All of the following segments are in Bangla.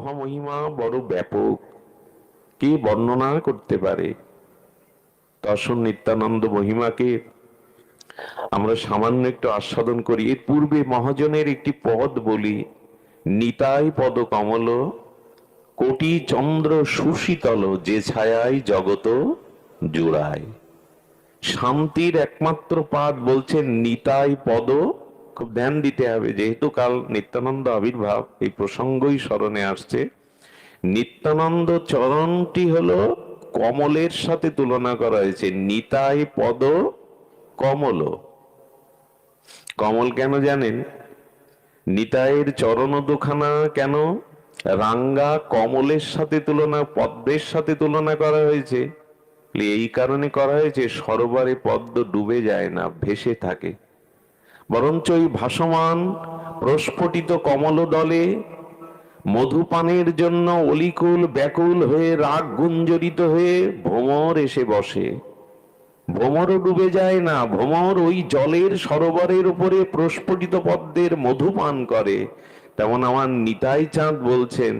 মহামহিমা বড় ব্যাপক। কে বর্ণনা করতে পারে? দর্শন নিত্যানন্দ মহিমাকে আমরা সামান্য একটু আস্বাদন করি। এর পূর্বে মহাজনের একটি পদ বলি, নিতাই পদ কমল, কোটি চন্দ্র সুশীতল, যে ছায়ায় জগত জুড়ায়। শান্তির একমাত্র পাদ বলছেন নিতাই পদ খুব ধ্যান দিতে হবে। যেহেতু কাল নিত্যানন্দ আবির্ভাব, এই প্রসঙ্গই স্মরণে আসছে। নিত্যানন্দ চরণটি হলো কমলের সাথে তুলনা করা হয়েছে। নিতাই পদ কমল। কমল কেন জানেন? নিতাইয়ের চরণ দুখানা কেন? রাঙ্গা কমলের সাথে তুলনা, পদ্মের সাথে তুলনা করা হয়েছে। এই কারণে করা হয়েছে, সরোবরে পদ্ম ডুবে যায় না, ভেসে থাকে। বরঞ্চ ওই ভাসমান, প্রস্ফুটিত কমল দলে মধুপানের জন্য অলিকুল ব্যাকুল হয়ে রাগ গুঞ্জরিত হয়ে ভ্রমর এসে বসে। ভ্রমরও ডুবে যায় না ভ্রমর ওই জলের সরোবরের উপরে প্রস্ফুটিত পদ্মের মধুপান করে। তেমন আমার নিতাই চাঁদ বলছেন,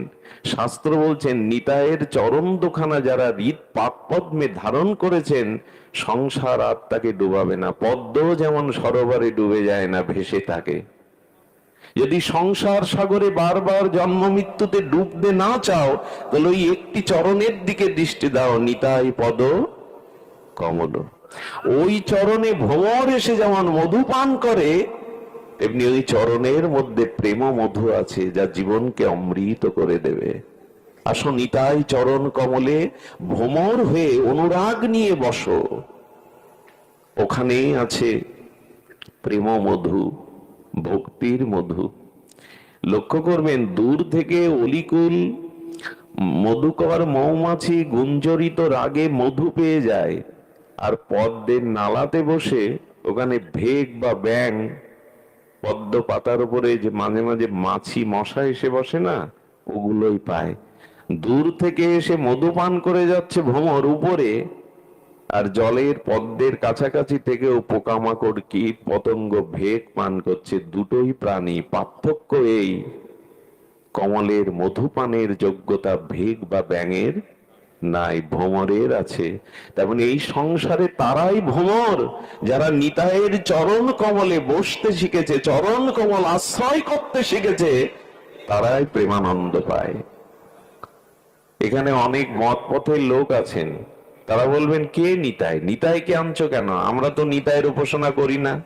শাস্ত্র বলছেন, নিতাইয়ের চরম দোখানা যারা হৃদ পাক পদ্মে ধারণ করেছেন, সংসার আত্মাকে ডুবাবে না, পদ্ম যেমন সরোবরে ডুবে যায় না, ভেসে থাকে। যদি সংসার সাগরে বারবার জন্ম মৃত্যুতে ডুবতে না চাও, তাহলে ওই একটি চরণের দিকে দৃষ্টি দাও, নিতাই পদ কমল। ওই চরণে ভ্রমর এসে যেমন মধু পান করে তেমনি ওই চরণের মধ্যে প্রেম মধু আছে, যা জীবনকে অমৃত করে দেবে। আসো নিতাই চরণ কমলে, ভ্রমর হয়ে অনুরাগ নিয়ে বসো। ওখানেই আছে প্রেম মধু ভক্তির মধু। লক্ষ্য করবেন, দূর থেকে অলিকুল মধুকর মৌমাছি গুঞ্জরিত রাগে মধু পেয়ে যায়। আর পদ্মের নালাতে বসে ওখানে ভেগ বা ব্যাং পদ্ম পাতার উপরে যে মাঝে মাঝে মাছি মশা এসে বসে না, ওগুলোই পায়। দূর থেকে এসে মধু পান করে যাচ্ছে ভ্রমর উপরে, আর জলের পদ্মের কাছাকাছি থেকেও পোকামাকড়, কীট পতঙ্গ ভেগ পান করছে দুটোই প্রাণী। পার্থক্য এই, কমলের মধুপানের যোগ্যতা ভেগ বা ব্যাঙের নাই ভ্রমরের আছে। তেমন এই সংসারে তারাই ভ্রমর, যারা নিতায়ের চরণ কমলে বসতে শিখেছে, চরণ কমল আশ্রয় করতে শিখেছে, তারাই প্রেমানন্দ পায়। এখানে অনেক মত পথের লোক আছেন। তারা বলবেন, কে নিতাই? নিতাইকে আনছো কেন? আমরা তো নিতাইয়ের উপাসনা করি না।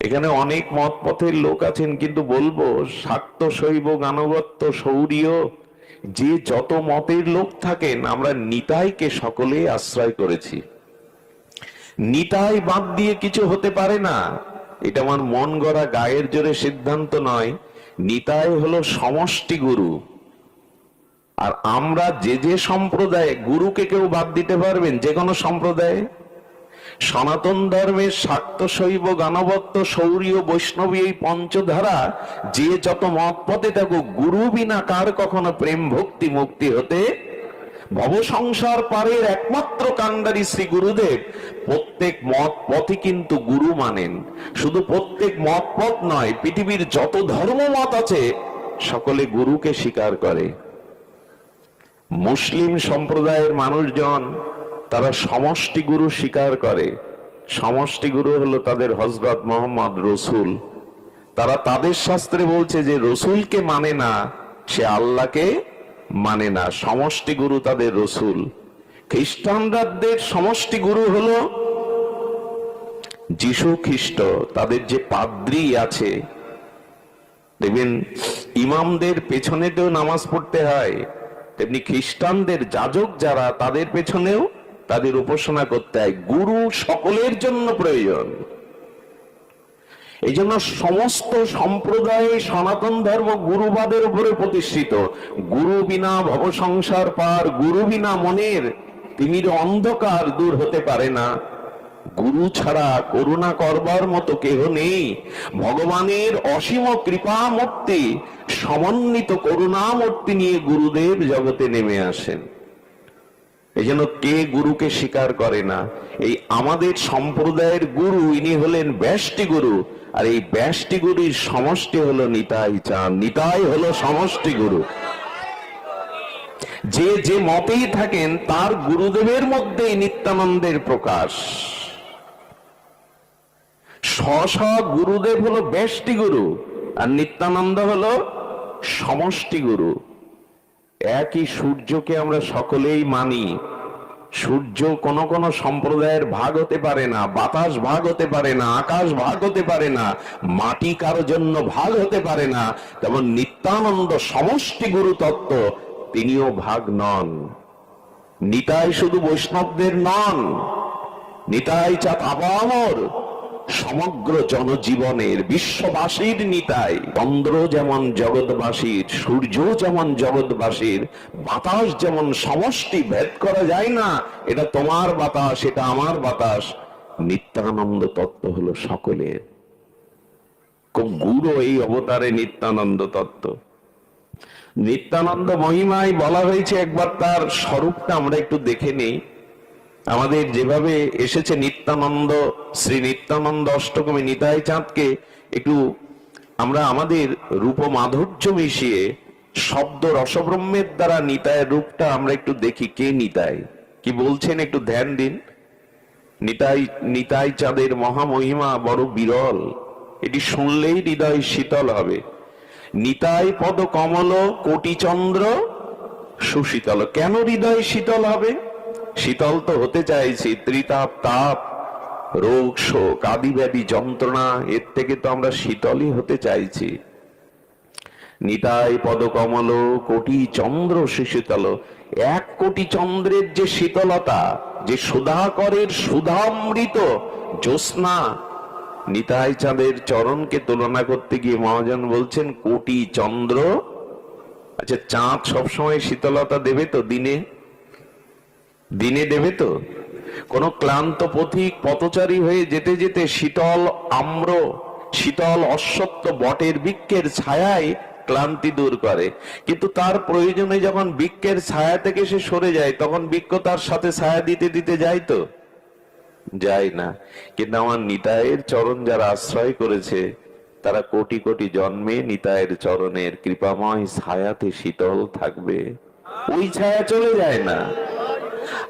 এখানে অনেক মত পথের লোক আছেন, কিন্তু বলব, শাক্ত শৈব গানবত্ত সৌরীয় যে যত মতের লোক থাকেন, আমরা নিতাইকে সকলে আশ্রয় করেছি। নিতাই বাদ দিয়ে কিছু হতে পারে না। এটা আমার মন গড়া গায়ের জোরে সিদ্ধান্ত নয়। নিতাই হলো সমষ্টি গুরু। আর আমরা যে যে সম্প্রদায়ে, গুরুকে কেউ বাদ দিতে পারবেন? যে কোনো সম্প্রদায়ে। সনাতন ধর্মের শাক্ত শৈব গানবত্ত সৌরীয় বৈষ্ণবী এই পঞ্চধারা, যে যত মত পথে থাকুক গুরু বিনা কার কখনো প্রেম ভক্তি মুক্তি হতে? ভব সংসার পারের একমাত্র কান্ডারি শ্রী গুরুদেব। প্রত্যেক মত পথই কিন্তু গুরু মানেন। শুধু প্রত্যেক মত পথ নয়, পৃথিবীর যত ধর্ম মত আছে, সকলে গুরুকে স্বীকার করে। মুসলিম সম্প্রদায়ের মানুষজন তারা সমষ্টি গুরু স্বীকার করে। সমষ্টি গুরু হলো তাদের হজরত মোহাম্মদ রসুল। তারা তাদের শাস্ত্রে বলছে যে রসুলকে মানে না, সে আল্লাহকে মানে না সমষ্টি গুরু তাদের রসুল। খ্রিস্টানদের সমষ্টি গুরু হলো যিশু খ্রিস্ট, তাদের যে পাদ্রি আছে। দেখবেন, ইমামদের পেছনেতেও নামাজ পড়তে হয়, তেমনি খ্রিস্টানদের যাজক যারা, তাদের পেছনেও তাদের উপাসনা করতে হয়। গুরু সকলের জন্য প্রয়োজন। এই জন্য সমস্ত সম্প্রদায়ে, সনাতন ধর্ম গুরুবাদের উপরে প্রতিষ্ঠিত। গুরু বিনা ভব সংসার পার, গুরু বিনা মনের। তিমির অন্ধকার দূর হতে পারে না। গুরু ছাড়া করুণা করবার মতো কেহ নেই। ভগবানের অসীম কৃপা মূর্তি, সমন্বিত করুণা মূর্তি নিয়ে গুরুদেব জগতে নেমে আসেন। এই জন্য কে গুরুকে স্বীকার করে না? এই আমাদের সম্প্রদায়ের গুরু, ইনি হলেন ব্যষ্টি গুরু। আর এই ব্যাসটি গুরুর সমষ্টি হলো নিতাই চাঁদ নিতাই হলো সমষ্টি গুরু। যে যে মতেই থাকেন, তার গুরুদেবের মধ্যেই নিত্যানন্দের প্রকাশ। স্ব গুরুদেব হলো ব্যষ্টি গুরু, আর নিত্যানন্দ হলো সমষ্টি গুরু। একই সূর্যকে আমরা সকলেই মানি। সূর্য কোন কোন সম্প্রদায়ের ভাগ হতে পারে না, বাতাস ভাগ হতে পারে না, আকাশ ভাগ হতে পারে না, মাটি কারও জন্য ভাগ হতে পারে না, তেমন নিত্যানন্দ সমষ্টি গুরু তত্ত্ব তিনিও ভাগ নন। নিতাই শুধু বৈষ্ণবদের নন, নিতাই চাঁদ আবামর সমগ্র জনজীবনের বিশ্ববাসীর নিতাই। চন্দ্র যেমন জগৎবাসীর, সূর্য যেমন জগৎবাসীর, বাতাস যেমন সমষ্টি ভেদ করা যায় না, এটা তোমার বাতাস, এটা আমার বাতাস। নিত্যানন্দ তত্ত্ব হলো সকলের। খুব গুরু এই অবতারে নিত্যানন্দ তত্ত্ব। নিত্যানন্দ মহিমায় বলা হয়েছে একবার তার স্বরূপটা আমরা একটু দেখে নেই। আমাদের যেভাবে এসেছে নিত্যানন্দ, শ্রী নিত্যানন্দ অষ্টকমী নিতাই চাঁদকে একটু আমরা আমাদের রূপ মাধুর্য মিশিয়ে শব্দ রসব্রহ্মের দ্বারা নিতায়ের রূপটা আমরা একটু দেখি, কে নিতায় কি বলছেন একটু ধ্যান দিন। নিতাই নিতাই চাঁদের মহামহিমা বড় বিরল। এটি শুনলেই হৃদয় শীতল হবে। নিতাই পদ কমল কোটি চন্দ্র সুশীতল। কেন হৃদয় শীতল হবে? শীতল তো হতে চাইছি ত্রিতাপ তাপ রোগ, শোক আদি ব্যাধি যন্ত্রণা, এর থেকে তো আমরা শীতলই হতে চাইছি। নিতাই পদকমল, কোটি চন্দ্র সুশীতল এক কোটি চন্দ্রের যে শীতলতা, যে সুধাকরের সুধামৃত জ্যোৎস্না। নিতাই চাঁদের চরণকে তুলনা করতে গিয়ে মহাজন বলছেন, কোটি চন্দ্র? আচ্ছা চাঁদ সবসময় শীতলতা দেবে তো দিনে? দিনে দেবে তো? কোন ক্লান্ত পথিক পথচারী হয়ে যেতে যেতে শীতল আম্র, শীতল অশ্বত্থ বটের বৃক্ষের ছায়ায় ক্লান্তি দূর করে। কিন্তু তার প্রয়োজনে যখন বৃক্ষের ছায়া থেকে সে সরে যায়, তখন বৃক্ষ তার সাথে ছায়া দিতে দিতে যায় তো? যায় না। কিন্তু আমার নিতায়ের চরণ যারা আশ্রয় করেছে, তারা কোটি কোটি জন্মে নিতায়ের চরণের কৃপাময় ছায়াতে শীতল থাকবে। ওই ছায়া চলে যায় না।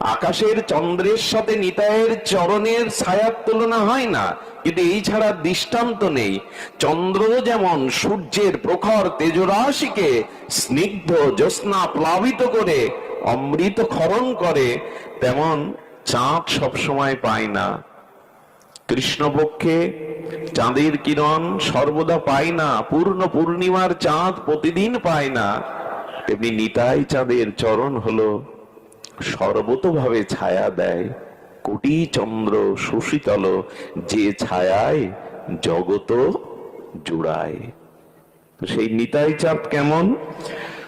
আকাশের চন্দ্রের সাথে নিতায়ের চরণের ছায়ার তুলনা হয় না। কিন্তু এই ছাড়া দৃষ্টান্ত নেই। চন্দ্র যেমন সূর্যের প্রখর তেজরাশিকে স্নিগ্ধ জ্যোৎস্না প্লাবিত করে, অমৃত খরণ করে, তেমন চাঁদ সবসময় পায় না। কৃষ্ণপক্ষে চাঁদের কিরণ সর্বদা পায় না, পূর্ণ পূর্ণিমার চাঁদ প্রতিদিন পায় না। তেমনি নিতাই চাঁদের চরণ হলো সর্বতভাবে ছায়া দেয়। কোটি চন্দ্র সুশীতল যে ছায়ায় জগত জুড়ায়। সেই নিতাই চাপ কেমন?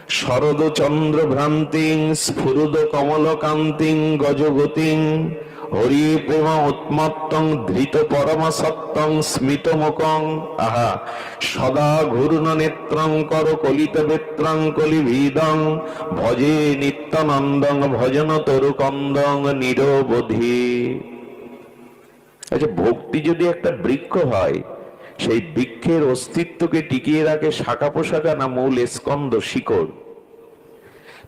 শরদ চন্দ্র ভ্রান্তিং স্ফুরদ কমল কান্তিং গজগতিং হরি প্রেম উন্মত্তং ধৃত পরম সত্যং স্মিত মুখং আহা, সদা ঘূর্ণ নেত্রং কর কলিত বেত্রং কলিভিদং ভজে নিত্যানন্দং ভজন তরু কন্দং নিরবধি। আচ্ছা ভক্তি যদি একটা বৃক্ষ হয়, সেই বৃক্ষের অস্তিত্বকে টিকিয়ে রাখে শাখা পোশাকা না মূল স্কন্দ শিকড়।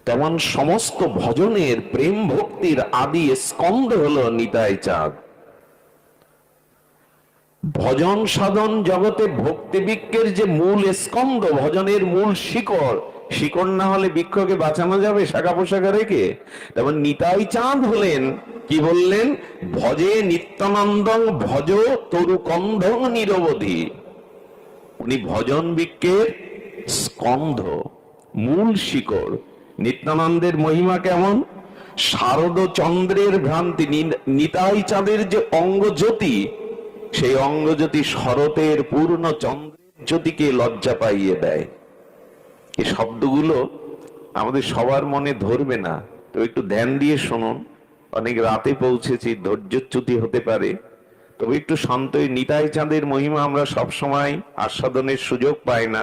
তেমন সমস্ত ভজনের প্রেম ভক্তির আদি স্কন্ধ হলো নিতাই চাঁদ। ভজন সাধন জগতে ভক্তি বৃক্ষের যে মূল স্কন্ধ, ভজনের মূল শিকড় শিকড় না হলে বৃক্ষকে বাঁচানো যাবে শাখা পোশাখা রেখে? তেমন নিতাই চাঁদ হলেন, কি বললেন? ভজে নিত্যানন্দং ভজ তরু কন্ধং নিরবধি। উনি ভজন বৃক্ষের স্কন্ধ, মূল শিকড়। নিত্যানন্দের মহিমা কেমন? শারদ চন্দ্রের ভ্রান্তি নিতাই চাঁদের যে অঙ্গজ্যোতি, সেই অঙ্গজ্যোতি শরতের পূর্ণ চন্দ্রের জ্যোতিকে লজ্জা পাইয়ে দেয়। এই শব্দগুলো আমাদের সবার মনে ধরবে না। তো একটু ধ্যান দিয়ে শুনুন। অনেক রাতে পৌঁছেছি, ধৈর্যচ্যুতি হতে পারে। তবে একটু শান্ত নিতাই চাঁদের মহিমা আমরা সবসময় আস্বাদনের সুযোগ পাই না।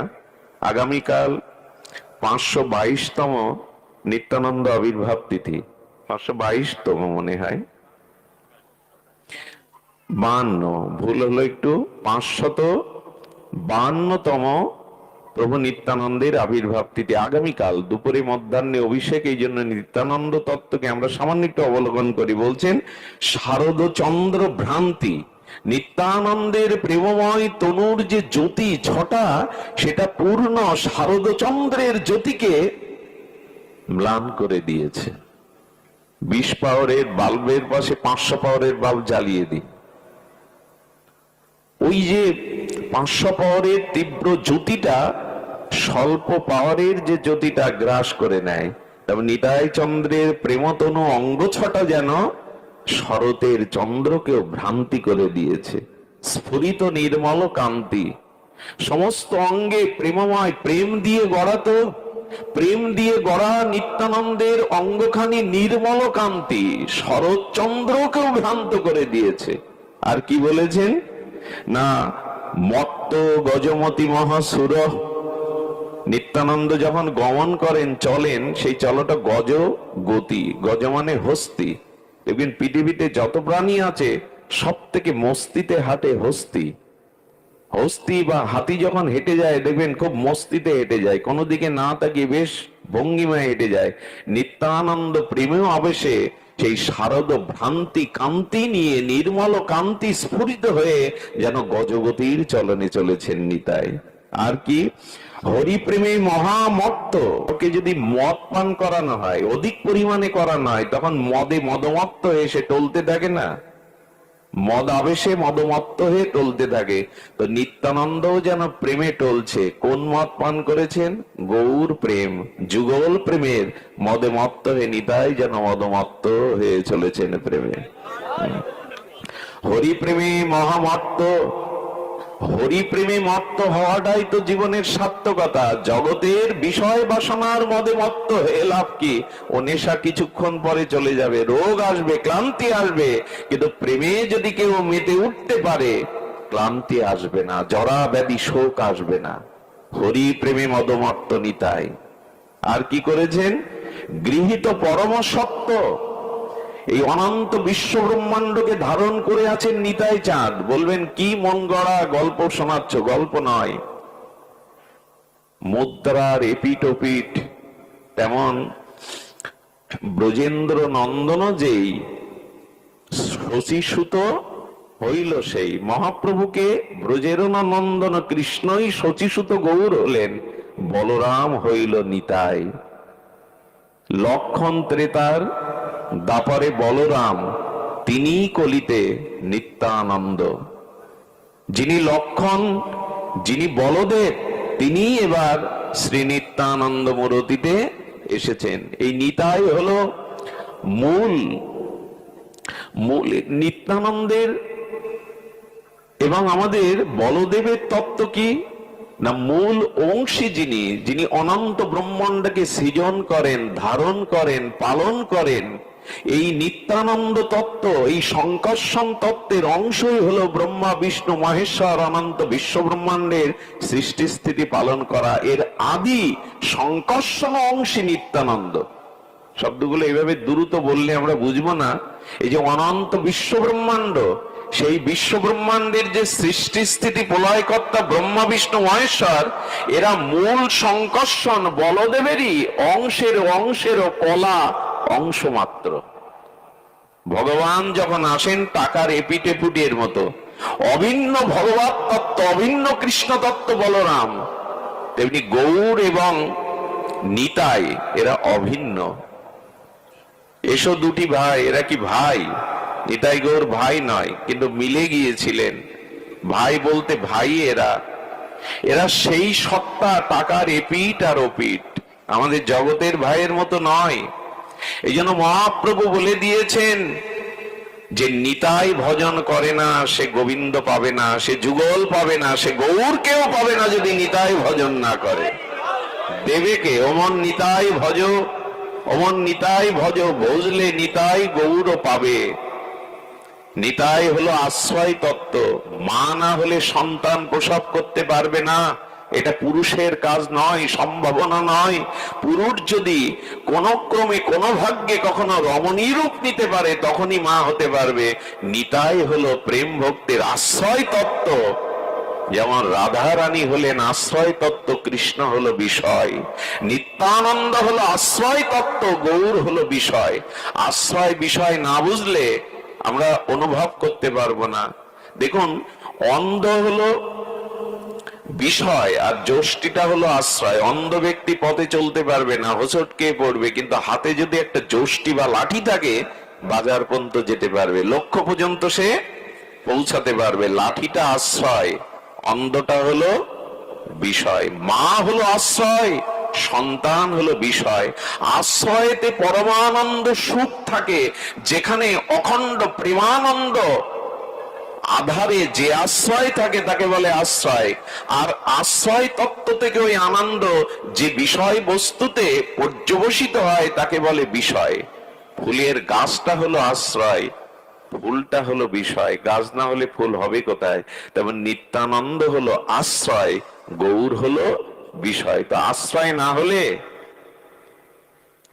আগামীকাল পাঁচশো বাইশতম নিত্যানন্দ আবির্ভাব তিথি। পাঁচশো বাইশতম মনে হয়। বান্ন, ভুল হলো একটু। পাঁচশত বান্নতম প্রভু নিত্যানন্দের আবির্ভাব তিথি। আগামীকাল দুপুরে মধ্যাহ্নে অভিষেক, এই জন্য নিত্যানন্দ তত্ত্বকে আমরা সামান্য একটু অবলোকন করি। বলছেন শারদচন্দ্র ভ্রান্তি নিত্যানন্দের প্রেমময় তনুর যে জ্যোতি ছটা, সেটা পূর্ণ শারদচন্দ্রের জ্যোতিকে ম্লান করে দিয়েছে। বিশ পাওয়ারের বাল্বের পাশে পাঁচশো পাওয়ারের বাল্ব জ্বালিয়ে দিই ওই যে পাঁচশো পাওয়ারের তীব্র জ্যোতিটা স্বল্প পাওয়ারের যে জ্যোতিটা গ্রাস করে নেয়, তবে নিতাই চন্দ্রের প্রেমতনু অঙ্গ ছটা যেন শরতের চন্দ্রকেও ভ্রান্তি করে দিয়েছে। স্ফুরিত নির্মল কান্তি সমস্ত অঙ্গে প্রেমময় প্রেম দিয়ে গড়া তো। প্রেম দিয়ে গড়া নিত্যানন্দের অঙ্গখানি নির্মল কান্তি শরৎচন্দ্রকেও ভ্রান্ত করে দিয়েছে। আর কি বলেছেন? না, মত্ত গজমতি মহাসুর। নিত্যানন্দ যখন গমন করেন, চলেন, সেই চলটা গজ গতি, গজ মানে হস্তি। দেখবেন পৃথিবীতে যত প্রাণী আছে সব থেকে মস্তিতে হাঁটে হস্তি। হস্তি বা হাতি যখন হেঁটে যায়, দেখবেন খুব মস্তিতে হেঁটে যায়। কোনো দিকে না তাকিয়ে বেশ ভঙ্গিমায় হেঁটে যায়। নিত্যানন্দ প্রেমেও আবেশে সেই শারদ ভ্রান্তি কান্তি নিয়ে, নির্মল কান্তি স্ফুরিত হয়ে যেন গজগতির চলনে চলেছেন নিতাই। আর কি? হরিপ্রেমে মহামত্ত। ওকে যদি মদ পান করানো হয়, অধিক পরিমাণে করানো হয়, তখন মদে মদমত্ত হয়ে সে টলতে থাকে না। মদ আবেশে মদমত্ত হয়ে টলতে থাকে। তো নিত্যানন্দও যেন প্রেমে টলছে। কোন মদ পান করেছেন? গৌর প্রেম। যুগল প্রেমের মদে মত্ত হয়ে নিতাই যেন মদমত্ত হয়ে চলেছেন প্রেমে। হরি প্রেমে মহামত্ত হরি প্রেমে মত্ত হওয়াটাই তো জীবনের সার্থকতা। জগতের বিষয় বাসনার মদে মত্ত হয়ে লাভ কি? ও নেশা কিছুক্ষণ পরে চলে যাবে, রোগ আসবে, ক্লান্তি আসবে। কিন্তু প্রেমে যদি কেউ মেতে উঠতে পারে, ক্লান্তি আসবে না, জরা ব্যাধি শোক আসবে না। হরি প্রেমে মদমত্ত নিতাই। আর কি করেছেন? গৃহীত পরম সত্য এই অনন্ত বিশ্ব ব্রহ্মাণ্ডকে ধারণ করে আছেন নিতাই চাঁদ। বলবেন, কি মন গড়া গল্প শোনাচ্ছ? গল্প নয়। মুদ্রার এপিট ওপিট তেমন ব্রজেন্দ্র নন্দন যেই শশীসুত হইল সেই। মহাপ্রভুকে ব্রজের নন্দন কৃষ্ণই শচীসুত গৌর হলেন। বলরাম হইল নিতাই। লক্ষণ ত্রেতার দাপরে বলরাম তিনি কলিতে নিত্যানন্দ। যিনি লক্ষণ, যিনি বলদেব তিনি এবার শ্রী নিত্যানন্দ মূরতিতে এসেছেন। এই নিতাই হলো মূল মূল নিত্যানন্দের এবং আমাদের বলদেবের তত্ত্ব কি? না, মূল অংশী যিনি যিনি অনন্ত ব্রহ্মাণ্ডকে সৃজন করেন, ধারণ করেন, পালন করেন এই নিত্যানন্দ তত্ত্ব, এই সংকর্ষণ তত্ত্বের অংশই হলো ব্রহ্মা, বিষ্ণু, মহেশ্বর, অনন্ত বিশ্ব ব্রহ্মাণ্ডের সৃষ্টি স্থিতি পালন করা। এর আদি সংকর্ষণ অংশী নিত্যানন্দ। শব্দগুলো এইভাবে দ্রুত বললে আমরা বুঝব না। এই যে অনন্ত বিশ্ব ব্রহ্মাণ্ড সেই বিশ্ব ব্রহ্মাণ্ডের যে সৃষ্টি স্থিতি প্রলয়কর্তা ব্রহ্মা, বিষ্ণু, মহেশ্বর, এরা মূল সংকর্ষণ বলদেবেরই অংশের অংশের কলা অংশ মাত্র ভগবান যখন আসেন টাকার এপিটেপুটের মতো, অভিন্ন ভগবত তত্ত্ব, অভিন্ন কৃষ্ণ তত্ত্ব বলরাম, তেমনি গৌর এবং নিতাই, এরা অভিন্ন। এসো দুটি ভাই, এরা কি ভাই? নিতাই গৌর ভাই নয়, কিন্তু মিলে গিয়েছিলেন। ভাই বলতে ভাই এরা। এরা সেই সত্তা, টাকার এপিট আর ওপিট আমাদের জগতের ভাইয়ের মতো নয়। এই জন্য মহাপ্রভু বলে দিয়েছেন যে নিতাই ভজন করে না, সে গোবিন্দ পাবে না, সে যুগল পাবে না, সে গৌর কেউ পাবে না যদি নিতাই ভজন না করে। দেবেকে অমন নিতাই ভজ অমন নিতাই ভজ, ভজলে নিতাই গৌর পাবে। নিতাই হলো আশ্রয় তত্ত্ব মা না হলে সন্তান প্রসব করতে পারবে না। এটা পুরুষের কাজ নয়, সম্ভাবনা নয়। পুরুষ যদি কোন ক্রমে কোন ভাগ্যে কখনো রমণী রূপ নিতে পারে, তখনই মা হতে পারবে। নিতাই হলো প্রেম ভক্তের আশ্রয় তত্ত্ব। যেমন রাধা রানী হলেন আশ্রয় তত্ত্ব, কৃষ্ণ হলো বিষয়। নিত্যানন্দ হলো আশ্রয় তত্ত্ব, গৌর হলো বিষয়। আশ্রয় বিষয় না বুঝলে আমরা অনুভব করতে পারব না। দেখুন, অন্ধ হলো বিষয় আর যষ্টিটা হলো আশ্রয়। অন্ধ ব্যক্তি পথে চলতে পারবে না হোসট হোঁচটকে পড়বে, কিন্তু হাতে যদি একটা যষ্টি বা লাঠি থাকে, বাজার পর্যন্ত যেতে পারবে। লক্ষ্য পর্যন্ত সে পৌঁছাতে পারবে। লাঠিটা আশ্রয়, অন্ধটা হলো বিষয়। মা হলো আশ্রয়, সন্তান হলো বিষয়। আশ্রয়েতে পরমানন্দ সুখ থাকে, যেখানে অখণ্ড প্রেমানন্দ আধারে যে আশ্রয় থাকে তাকে বলে আশ্রয়। আর আশ্রয় তত্ত্ব থেকে ওই আনন্দ যে বিষয় বস্তুতে পর্যবসিত হয় তাকে বলে বিষয়। ফুলের গাছটা হলো আশ্রয়, ফুলটা হলো বিষয়। গাছ না হলে ফুল হবে কোথায়? তেমন নিত্যানন্দ হলো আশ্রয়, গৌর হলো বিষয়। তো আশ্রয় না হলে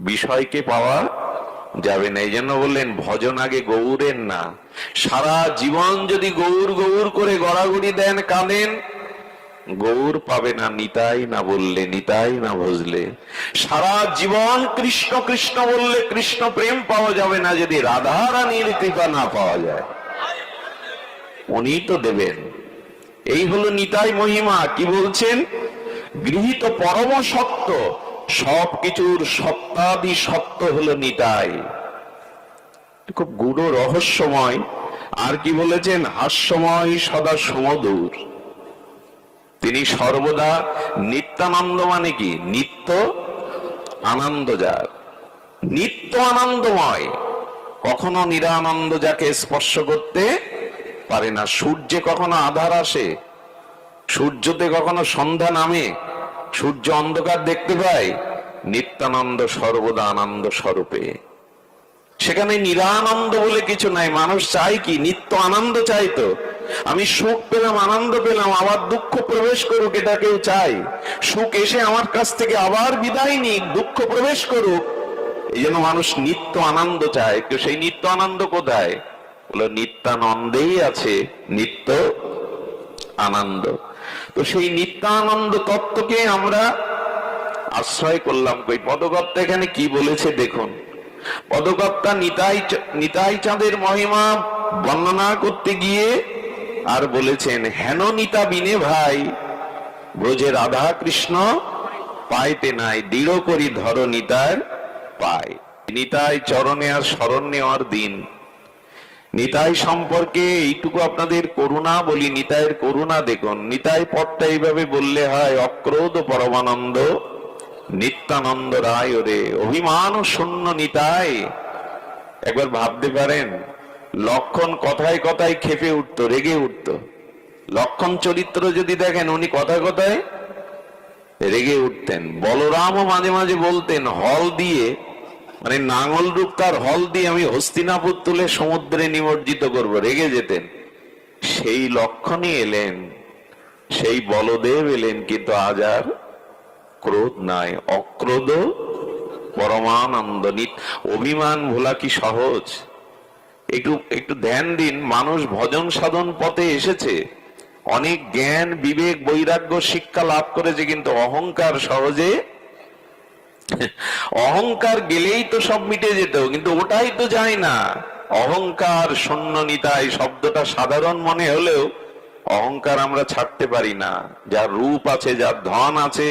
বিষয়কে পাওয়া যাবে না এই জন্য বললেন, ভজন আগে গৌরের না। সারা জীবন যদি গৌর গৌর করে গড়াগড়ি দেন কাঁদেন গৌর পাবে না, নিতাই না বললে, নিতাই না ভজলে। সারা জীবন কৃষ্ণ কৃষ্ণ বললে কৃষ্ণ প্রেম পাওয়া যাবে না, যদি রাধা রানীর কৃপা না পাওয়া যায়। উনি তো দেবেন। এই হলো নিতাই মহিমা, কি বলছেন? গৃহীত পরম সত্য। সবকিছুর সত্তাদি সত্য হলো নিতাই। খুব গুড় রহস্যময়, আর কি বলেছেন, হাস্যময় সদা সমদূর তিনি সর্বদা নিত্যানন্দ মানে কি? নিত্য আনন্দ যার নিত্য আনন্দময়। কখনো নিরানন্দ যাকে স্পর্শ করতে পারে না। সূর্যে কখনো আধার আসে, সূর্যতে কখনো সন্ধ্যা নামে সূর্য অন্ধকার দেখতে পায়, নিত্যানন্দ সর্বদা আনন্দ স্বরূপে। সেখানে নিরানন্দ বলে কিছু নাই, মানুষ চাই কি? নিত্য আনন্দ চাইতো আমি সুখ পেলাম, আনন্দ পেলাম, আবার দুঃখ প্রবেশ করুক, এটা কেউ চাই সুখ এসে আমার কাছ থেকে আবার বিদায় নিক, দুঃখ প্রবেশ করুক। এই জন্য মানুষ নিত্য আনন্দ চায়। তো সেই নিত্য আনন্দ কোথায়? বলো, নিত্যানন্দেই আছে নিত্য আনন্দ। তো সেই নিত্যানন্দ তত্ত্বকে আমরা আশ্রয় করলাম কই? পদকর্তা এখানে কি বলেছে দেখুন। পদকর্তা নিতাই নিতাই চাঁদের মহিমা বর্ণনা করতে গিয়ে আর বলেছেন, হেন নিতা বিনে ভাই, ব্রজে রাধা কৃষ্ণ পাইতে নাই, দৃঢ় করি ধর নিতার পায়। নিতাই চরণে আর স্মরণ নেওয়ার দিন। নিতাই সম্পর্কে এইটুকু আপনাদের করুণা বলি, নিতাইয়ের করুণা দেখুন। নিতাই পথটা এইভাবে বললে হয়, অক্রোধ পরমানন্দ, নিত্যানন্দ রায় ওরে। অভিমান শূন্য নিতাই। একবার ভাবতে পারেন, লক্ষণ কথায় কথায় খেপে উঠতো, রেগে উঠতো। লক্ষণ চরিত্র যদি দেখেন, উনি কথায় কথায় রেগে উঠতেন। বলরামও মাঝে মাঝে বলতেন, হল দিয়ে মানে নাঙল রূপ হল দিয়ে আমি হস্তিনাপুর তুলে সমুদ্রে নিমজ্জিত করব, রেগে যেতেন। সেই লক্ষণই এলেন, সেই বলদেব এলেন, কিন্তু আজ আর ক্রোধ নাই, অক্রোধ পরমানন্দ অভিমান ভোলা কি সহজ? একটু একটু ধ্যান দিন, মানুষ ভজন সাধন পথে এসেছে। অনেক জ্ঞান, বিবেক, বৈরাগ্য, শিক্ষা লাভ করেছে, কিন্তু অহংকার সহজে অহংকার গেলেই তো সব মিটে যেত, কিন্তু ওটাই তো যায় না। অহংকার শূন্য নিতাই শব্দটা সাধারণ মনে হলেও অহংকার আমরা ছাড়তে পারি না। যার রূপ আছে, যার ধন আছে,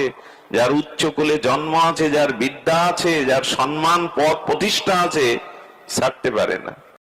যার উচ্চ কুলে জন্ম আছে, যার বিদ্যা আছে, যার সম্মান পদ প্রতিষ্ঠা আছে, ছাড়তে পারে না।